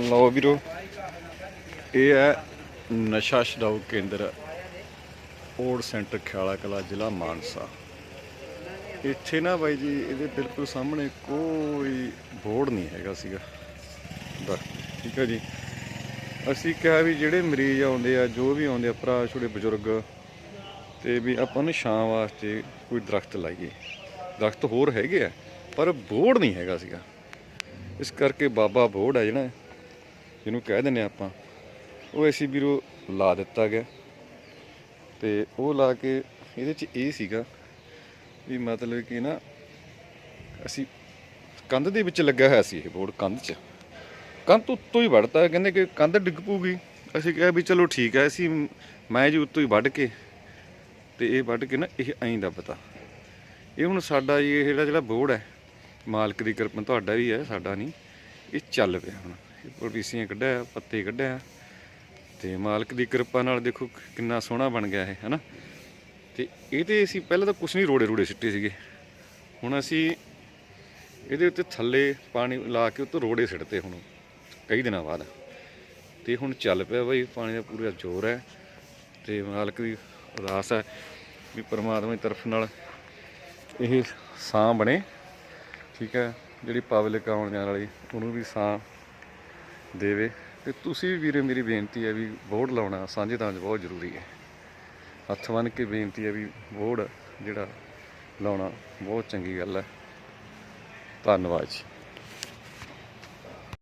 ਲਓ ਵੀਰੋ, ਇਹ ਹੈ ਨਸ਼ਾ ਛਡਾਊ ਕੇਂਦਰ ਓਡ ਸੈਂਟਰ ਖਿਆਲਾ ਕਲਾ ਜ਼ਿਲ੍ਹਾ ਮਾਨਸਾ। ਇੱਥੇ ਨਾ ਬਾਈ ਜੀ, ਇਹਦੇ ਬਿਲਕੁਲ ਸਾਹਮਣੇ ਕੋਈ ਬੋਰਡ ਨਹੀਂ ਹੈਗਾ ਸੀਗਾ। ਦਾ ਠੀਕ ਹੈ ਜੀ। ਅਸੀਂ ਕਿਹਾ ਵੀ ਜਿਹੜੇ ਮਰੀਜ਼ ਆਉਂਦੇ ਆ, ਜੋ ਵੀ ਆਉਂਦੇ ਆ, ਭਰਾ, ਛੋਟੇ ਬਜ਼ੁਰਗ, ਤੇ ਵੀ ਆਪਾਂ ਨੂੰ ਛਾਂ ਵਾਸਤੇ ਕੋਈ ਦਰਖਤ ਲਾਈਏ। ਦਰਖਤ ਹੋਰ ਹੈਗੇ ਆ, ਪਰ ਬੋਰਡ ਨਹੀਂ ਹੈਗਾ ਸੀਗਾ। ਇਸ ਕਰਕੇ ਬਾਬਾ ਬੋਰਡ ਹੈ ਜਿਹੜਾ ਜਿਹਨੂੰ ਕਹਿ ਦਿੰਦੇ ਆ ਆਪਾਂ, ਉਹ ਅਸੀਂ ਵੀਰੋ ਲਾ ਦਿੱਤਾ ਗਿਆ ਤੇ ਉਹ ਲਾ ਕੇ ਇਹਦੇ ਚ ਇਹ ਸੀਗਾ ਵੀ ਮਤਲਬ ਕਿ ਨਾ ਅਸੀਂ ਕੰਧ ਦੇ ਵਿੱਚ ਲੱਗਾ ਹੋਇਆ ਸੀ ਇਹ ਬੋਰਡ ਕੰਧ 'ਚ। ਕੰਧ ਤੋਂ ਉੱਤੋਂ ਹੀ ਵੜਤਾ ਕਹਿੰਦੇ ਕਿ ਕੰਧ ਡਿੱਗ ਪੂਗੀ ਅਸੀਂ ਕਿਹਾ ਵੀ ਚਲੋ ਠੀਕ ਹੈ, ਅਸੀਂ ਮੈਂ ਜੀ ਉੱਤੋਂ ਹੀ ਵੱਢ ਕੇ ਤੇ ਇਹ ਵੱਢ ਕੇ ਨਾ ਇਹ ਐਂ ਦੱਬਤਾ ਇਹ ਹੁਣ ਸਾਡਾ ਜੀ ਇਹ ਜਿਹੜਾ ਜਿਹੜਾ ਬੋਰਡ ਹੈ, ਮਾਲਕ ਦੀ ਕਿਰਪਾ, ਤੁਹਾਡਾ ਵੀ ਹੈ, ਸਾਡਾ ਨਹੀਂ, ਇਹ ਚੱਲ ਪਿਆ ਹੁਣ। ਇਹ ਕੱਢਿਆ, ਪੱਤੇ ਕੱਢਿਆ ਤੇ ਮਾਲਕ ਦੀ ਕਿਰਪਾ ਨਾਲ ਦੇਖੋ ਕਿੰਨਾ ਸੋਹਣਾ ਬਣ ਗਿਆ ਇਹ, ਹੈਨਾ? ਤੇ ਇਹ ਤੇ ਅਸੀਂ ਪਹਿਲਾਂ ਤਾਂ ਕੁਛ ਨਹੀਂ ਰੋੜੇ ਰੋੜੇ ਸਿੱਟੇ ਸੀਗੇ। ਹੁਣ ਅਸੀਂ ਇਹਦੇ ਉੱਤੇ ਥੱਲੇ ਪਾਣੀ ਲਾ ਕੇ ਉੱਤੇ ਰੋੜੇ ਸਿੱਟਦੇ ਹੁਣ, ਕਈ ਦਿਨਾਂ ਬਾਅਦ। ਤੇ ਹੁਣ ਚੱਲ ਪਿਆ ਬਈ, ਪਾਣੀ ਦਾ ਪੂਰਾ ਜ਼ੋਰ ਹੈ ਤੇ ਮਾਲਕ ਦੀ ਅਰਦਾਸ ਹੈ ਵੀ ਪਰਮਾਤਮਾ ਦੀ ਤਰਫ ਨਾਲ ਇਹ ਸਾਂ ਬਣੇ, ਠੀਕ ਹੈ? ਜਿਹੜੀ ਪਬਲਿਕ ਆਉਣ ਜਾਣ ਵਾਲੀ, ਉਹਨੂੰ ਵੀ ਸਾਂ ਦੇਵੇ। ਤੇ ਤੁਸੀਂ ਵੀ ਵੀਰੇ, ਮੇਰੀ ਬੇਨਤੀ ਹੈ ਵੀ ਬੋਰਡ ਲਾਉਣਾ ਸਾਂਝੇ ਤਾਂ ਬਹੁਤ ਜ਼ਰੂਰੀ ਹੈ। ਹੱਥ ਬੰਨ੍ਹ ਕੇ ਬੇਨਤੀ ਹੈ ਵੀ ਬੋਰਡ ਜਿਹੜਾ ਲਾਉਣਾ ਬਹੁਤ ਚੰਗੀ ਗੱਲ ਹੈ। ਧੰਨਵਾਦ ਜੀ।